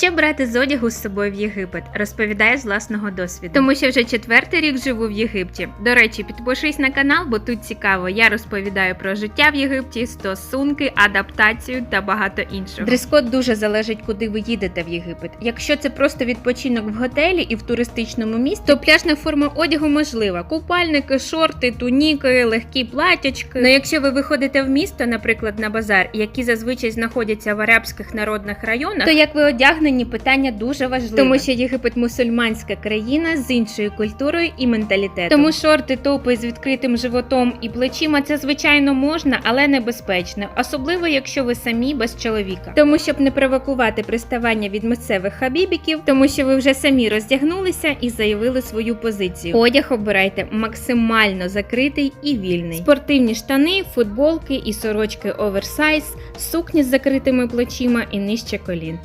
Що брати з одягу з собою в Єгипет? Розповідає з власного досвіду. Тому що вже четвертий рік живу в Єгипті. До речі, підпишись на канал, бо тут цікаво. Я розповідаю про життя в Єгипті, стосунки, адаптацію та багато іншого. Дрес-код дуже залежить, куди ви їдете в Єгипет. Якщо це просто відпочинок в готелі і в туристичному місті, то пляжна форма одягу можлива: купальники, шорти, туніки, легкі платячки. Ну якщо ви виходите в місто, наприклад, на базар, які зазвичай знаходяться в арабських народних районах, то як ви одягнені, питання дуже важливе. Тому що Єгипет мусульманська країна з іншою культурою і менталітетом. Тому шорти, топи з відкритим животом і плечима це звичайно можна, але небезпечно, особливо якщо ви самі без чоловіка. Тому щоб не провокувати приставання від місцевих хабібіків, тому що ви вже самі роздягнулися і заявили свою позицію. Одяг обирайте максимально закритий і вільний. Спортивні штани, футболки і сорочки оверсайз, сукні з закритими плечима і нижче колін.